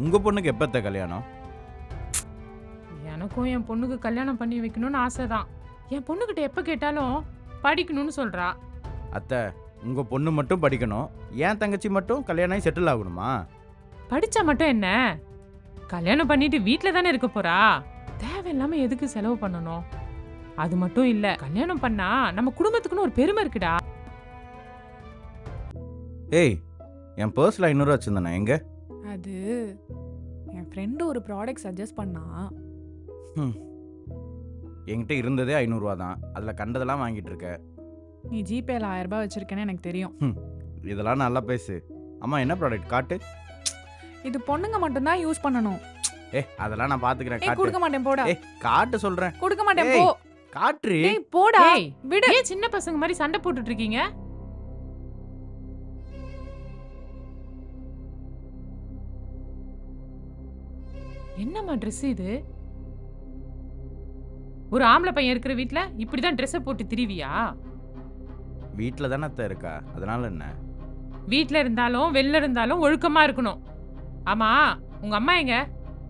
உங்கள் பொண்ணுக்கு எப்பத்த கல்யாணம்? எனக்கும் என் பொண்ணுக்கு கல்யாணம் பண்ணி வைக்கணும்னு ஆசை தான் என் பொண்ணுகிட்ட எப்போ கேட்டாலும் படிக்கணும்னு சொல்றா. அத்தை உங்கள் பொண்ணு மட்டும் படிக்கணும். ஏன் தங்கச்சி மட்டும் கல்யாணம் ஆகி செட்டில் ஆகணுமா? படிச்சா மட்டும் என்ன? கல்யாணம் பண்ணிட்டு வீட்டில் தானே இருக்க போறா? தேவையில்லாம எதுக்கு செலவு பண்ணணும்? அது மட்டும் இல்ல கல்யாணம் பண்ணா நம்ம குடும்பத்துக்குன்னு ஒரு பெருமை இருக்குடா. ஏய் என் பர்ஸில் ஐநூறுரூவா வச்சுருந்தேண்ணே எங்கே? அது என் ஃப்ரெண்டு ஒரு ப்ராடக்ட் சஜஸ்ட் பண்ணா என்கிட்ட இருந்ததே ஐநூறுரூவா தான். அதில் கண்டதெல்லாம் வாங்கிட்டு இருக்க. நீ ஜிபேல ஆயிரம் ரூபாய் வச்சிருக்கேன்னு எனக்கு தெரியும். இதெல்லாம் நல்லா பேசு. அம்மா என்ன ப்ராடக்ட் காட்டு. இது பொண்ணுங்க மட்டும்தான் யூஸ் பண்ணணும். ஏ அதெல்லாம் நான் பார்த்துக்கிறேன் ஏய் கொடுக்க மாட்டேன் போடா. ஏய் காட்டு சொல்கிறேன் கொடுக்க மாட்டேன் ஏய், போ. காற்று ஏய் போடா. ஏய் விடு. ஏன் சின்ன பசங்க மாதிரி சண்டை போட்டுட்டு இருக்கீங்க? என்னம்மா ட்ரெஸ் இது? ஒரு ஆம்பளை பையன் இருக்கிற வீட்ல இப்படிதான் ட்ரெஸ்ஸை போட்டு திரிவியா? வீட்டில் தானே அத்தை இருக்கா? அதனால என்ன? வீட்ல இருந்தாலும் வெளில இருந்தாலும் ஒழுக்கமா இருக்கணும். ஆமா உங்க அம்மா எங்க?